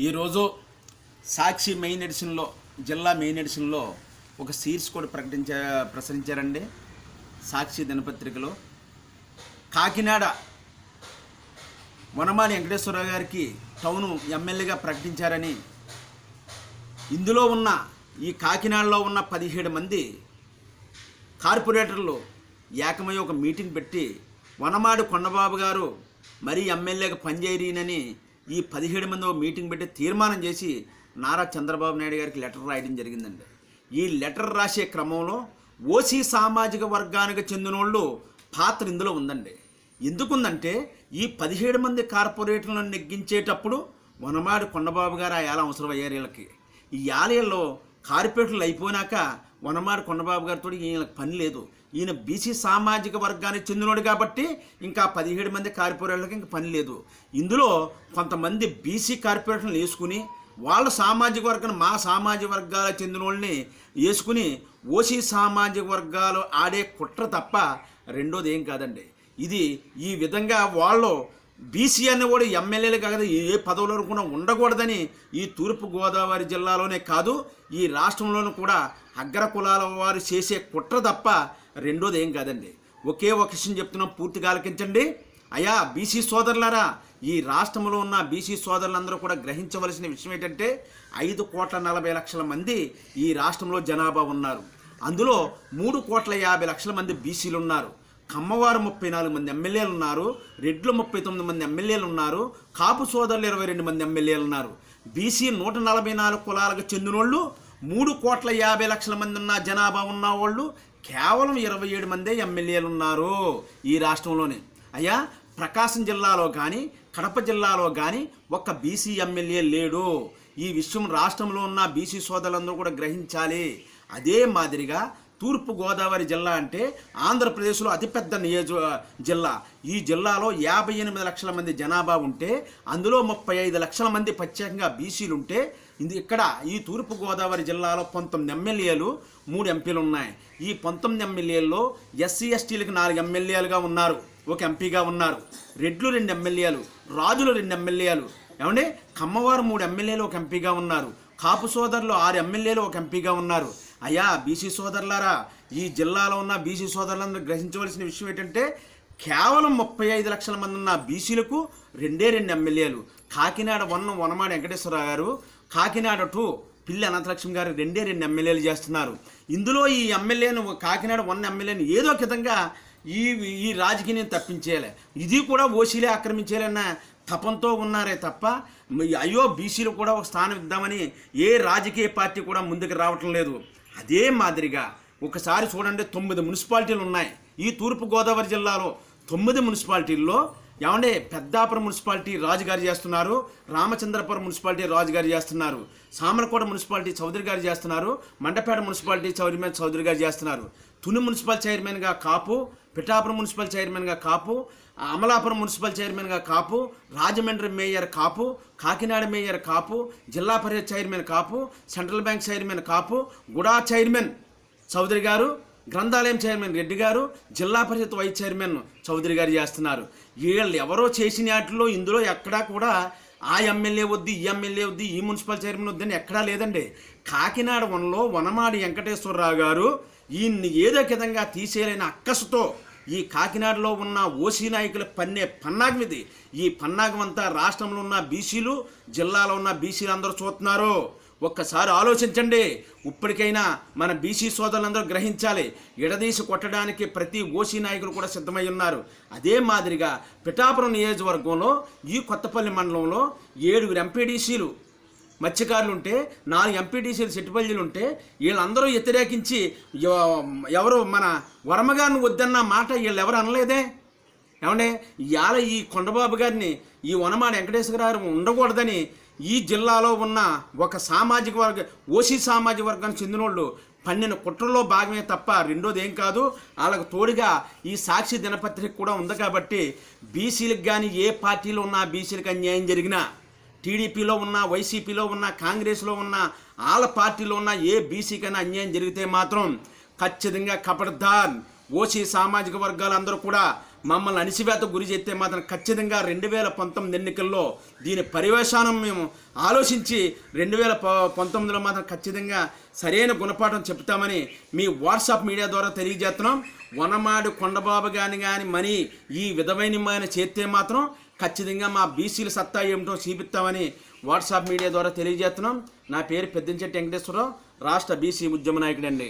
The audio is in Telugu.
ఈరోజు సాక్షి మెయిన్ ఎడిషన్లో జిల్లా మెయిన్ ఎడిషన్లో ఒక సీర్స్ కూడా ప్రకటించ ప్రసరించారండి సాక్షి దినపత్రికలో. కాకినాడ వనమాని వెంకటేశ్వరరావు గారికి టౌను ఎమ్మెల్యేగా ప్రకటించారని ఇందులో ఉన్న ఈ కాకినాడలో ఉన్న పదిహేడు మంది కార్పొరేటర్లు ఏకమై ఒక మీటింగ్ పెట్టి వనమాడి కొండబాబు గారు మరీ ఎమ్మెల్యేగా పనిచేయరీనని ఈ పదిహేడు మంది ఒక మీటింగ్ పెట్టి తీర్మానం చేసి నారా చంద్రబాబు నాయుడు గారికి లెటర్ రాయడం జరిగిందండి. ఈ లెటర్ రాసే క్రమంలో ఓసీ సామాజిక వర్గానికి చెందినోళ్ళు పాత్ర ఇందులో ఉందండి. ఎందుకుందంటే ఈ పదిహేడు మంది కార్పొరేటర్లను నెగ్గించేటప్పుడు వనమాడి కొండబాబు గారు ఆ ఏళ అవసరం అయ్యారు వీళ్ళకి. ఈ యాలయంలో కార్పొరేటర్లు అయిపోయినాక వనమాడి కొండబాబు గారితో ఈయనకు పని లేదు. ఈయన బీసీ సామాజిక వర్గానికి చెందినోడు కాబట్టి ఇంకా పదిహేడు మంది కార్పొరేటర్లకు ఇంకా పని లేదు. ఇందులో కొంతమంది బీసీ కార్పొరేటర్లు వేసుకుని వాళ్ళ సామాజిక వర్గాన్ని మా సామాజిక వర్గాలకు చెందిన వాళ్ళని వేసుకుని ఓసీ సామాజిక వర్గాలు ఆడే కుట్ర తప్ప రెండోది ఏం కాదండి. ఇది ఈ విధంగా వాళ్ళు బీసీ అనేవాడు ఎమ్మెల్యేలు కాదు ఏ పదవులో కూడా ఉండకూడదని ఈ తూర్పుగోదావరి జిల్లాలోనే కాదు ఈ రాష్ట్రంలోనూ కూడా అగ్ర కులాల వారు చేసే కుట్ర తప్ప రెండోది ఏం కాదండి. ఒకే ఒక విషయం చెప్తున్నాం పూర్తిగా ఆలకించండి. అయా బీసీ సోదరులారా ఈ రాష్ట్రంలో ఉన్న బీసీ సోదరులందరూ కూడా గ్రహించవలసిన విషయం ఏంటంటే ఐదు కోట్ల నలభై లక్షల మంది ఈ రాష్ట్రంలో జనాభా ఉన్నారు. అందులో మూడు కోట్ల యాభై లక్షల మంది బీసీలు ఉన్నారు. కమ్మవారు ముప్పై నాలుగు మంది ఎమ్మెల్యేలు ఉన్నారు రెడ్లు ముప్పై తొమ్మిది మంది ఎమ్మెల్యేలు ఉన్నారు కాపు సోదరులు ఇరవై రెండు మంది ఎమ్మెల్యేలు ఉన్నారు. బీసీ నూట నలభై నాలుగు కులాలకు చెందినోళ్ళు మూడు కోట్ల యాభై లక్షల మంది ఉన్న జనాభా ఉన్న వాళ్ళు కేవలం ఇరవై ఏడు మందే ఎమ్మెల్యేలు ఉన్నారు ఈ రాష్ట్రంలోనే. అయ్యా ప్రకాశం జిల్లాలో కానీ కడప జిల్లాలో కానీ ఒక్క బీసీ ఎమ్మెల్యే లేడు. ఈ విషయం రాష్ట్రంలో ఉన్న బీసీ సోదరులందరూ కూడా గ్రహించాలి. అదే మాదిరిగా తూర్పుగోదావరి జిల్లా అంటే ఆంధ్రప్రదేశ్లో అతిపెద్ద నియోజక జిల్లా. ఈ జిల్లాలో యాభై ఎనిమిది లక్షల మంది జనాభా ఉంటే అందులో ముప్పై ఐదు లక్షల మంది ప్రత్యేకంగా బీసీలు ఉంటే ఇది ఇక్కడ ఈ తూర్పుగోదావరి జిల్లాలో పంతొమ్మిది ఎమ్మెల్యేలు మూడు ఎంపీలు ఉన్నాయి. ఈ పంతొమ్మిది ఎమ్మెల్యేల్లో ఎస్సీ ఎస్టీలకు నాలుగు ఎమ్మెల్యేలుగా ఉన్నారు. ఒక ఎంపీగా ఉన్నారు. రెడ్లు రెండు ఎమ్మెల్యేలు రాజులు రెండు ఎమ్మెల్యేలు. ఏమంటే కమ్మవారు మూడు ఎమ్మెల్యేలు ఒక ఎంపీగా ఉన్నారు. కాపు సోదరులు ఆరు ఎమ్మెల్యేలు ఒక ఎంపీగా ఉన్నారు. అయ్యా బీసీ సోదరులారా ఈ జిల్లాలో ఉన్న బీసీ సోదరులందరూ గ్రహించవలసిన విషయం ఏంటంటే కేవలం ముప్పై ఐదు లక్షల మంది ఉన్న బీసీలకు రెండే రెండు ఎమ్మెల్యేలు. కాకినాడ వన్ వనమాడి వెంకటేశ్వరరావు గారు కాకినాడ టూ పిల్లి అనంతలక్ష్మి గారు రెండే రెండు ఎమ్మెల్యేలు చేస్తున్నారు. ఇందులో ఈ ఎమ్మెల్యేను కాకినాడ వన్ ఎమ్మెల్యేని ఏదో విధంగా ఈ ఈ రాజకీయం తప్పించేయాలి. ఇది కూడా ఓసీలే ఆక్రమించేయాలన్న తపంతో ఉన్నారే తప్ప అయ్యో బీసీలు కూడా ఒక స్థానం ఇద్దామని ఏ రాజకీయ పార్టీ కూడా ముందుకు రావటం లేదు. అదే మాదిరిగా ఒకసారి చూడండి తొమ్మిది మున్సిపాలిటీలు ఉన్నాయి ఈ తూర్పుగోదావరి జిల్లాలో తొమ్మిది మున్సిపాలిటీల్లో ఏమంటే పెద్దాపురం మున్సిపాలిటీ రాజుగారు చేస్తున్నారు రామచంద్రపురం మున్సిపాలిటీ రాజుగారు చేస్తున్నారు సామరకోట మున్సిపాలిటీ చౌదరి గారు చేస్తున్నారు మండపేట మున్సిపాలిటీ చౌదరి చౌదరి గారు చేస్తున్నారు. తుని మున్సిపల్ చైర్మన్గా కాపు పిఠాపురం మున్సిపల్ చైర్మన్గా కాపు అమలాపురం మున్సిపల్ చైర్మన్గా Kapu Rajahmundry mayor Kapu Kakinada mayor Kapu Zilla Parishad chairman Kapu central bank chairman Kapu గుడా చైర్మన్ చౌదరి గారు గ్రంథాలయం చైర్మన్ రెడ్డి గారు జిల్లా పరిషత్ వైస్ చైర్మన్ చౌదరి గారు చేస్తున్నారు. వీళ్ళు ఎవరో చేసిన వాటిలో ఇందులో ఎక్కడా కూడా ఆ ఎమ్మెల్యే వద్దు ఈ ఎమ్మెల్యే వద్దు ఈ మున్సిపల్ చైర్మన్ వద్దని ఎక్కడా లేదండి. కాకినాడ వనలో వనమాడి వెంకటేశ్వరరావు గారు ఈయన్ని ఏదో విధంగా తీసేయలేని అక్కసుతో ఈ కాకినాడలో ఉన్న ఓసీ నాయకుల పన్నే పన్నాగం ఇది. ఈ పన్నాగం అంతా రాష్ట్రంలో ఉన్న బీసీలు జిల్లాలో ఉన్న బీసీలు అందరూ చూస్తున్నారు. ఒక్కసారి ఆలోచించండి. ఇప్పటికైనా మన బీసీ సోదరులందరూ గ్రహించాలి. ఎడదీసి కొట్టడానికి ప్రతి ఓసీ నాయకులు కూడా సిద్ధమై ఉన్నారు. అదే మాదిరిగా పిఠాపురం నియోజకవర్గంలో ఈ కొత్తపల్లి మండలంలో ఏడుగురు ఎంపీడీసీలు మత్స్యకారులు ఉంటే నాలుగు ఎంపీటీసీలు సెట్టుపల్లిలు ఉంటే వీళ్ళందరూ వ్యతిరేకించి ఎవరు మన వర్మగారిని వద్దన్న మాట వీళ్ళు ఎవరు అనలేదే? ఏమంటే ఇవాళ ఈ కొండబాబు గారిని ఈ వనమాడ వెంకటేశ్వర గారు ఉండకూడదని ఈ జిల్లాలో ఉన్న ఒక సామాజిక వర్గ ఓసీ సామాజిక వర్గానికి చెందిన వాళ్ళు పన్నెండు కుట్రలో భాగమే తప్ప రెండోది ఏం కాదు వాళ్ళకు తోడుగా ఈ సాక్షి దినపత్రిక కూడా ఉంది కాబట్టి బీసీలకు కానీ ఏ పార్టీలో ఉన్న బీసీలకు అన్యాయం జరిగినా టీడీపీలో ఉన్న వైసీపీలో ఉన్న కాంగ్రెస్లో ఉన్న వాళ్ళ పార్టీలో ఉన్న ఏ బీసీకైనా అన్యాయం జరిగితే మాత్రం ఖచ్చితంగా కపడదాన్ ఓసీ సామాజిక వర్గాలందరూ కూడా మమ్మల్ని అణిసివేత గురి చేస్తే మాత్రం ఖచ్చితంగా రెండు వేల పంతొమ్మిది ఎన్నికల్లో దీని పరివేశానం మేము ఆలోచించి రెండు వేల పంతొమ్మిదిలో మాత్రం ఖచ్చితంగా సరైన గుణపాఠం చెప్తామని మీ వాట్సాప్ మీడియా ద్వారా తెలియజేస్తున్నాం. వనమాడు కొండబాబు గాని కానీ మనీ ఈ విధమైన చేస్తే మాత్రం ఖచ్చితంగా మా బీసీల సత్తా ఏమిటో చూపిస్తామని వాట్సాప్ మీడియా ద్వారా తెలియజేస్తున్నాం. నా పేరు పెద్దంచెట్టి వెంకటేశ్వరరావు రాష్ట్ర బీసీ ఉద్యమ నాయకుడండి.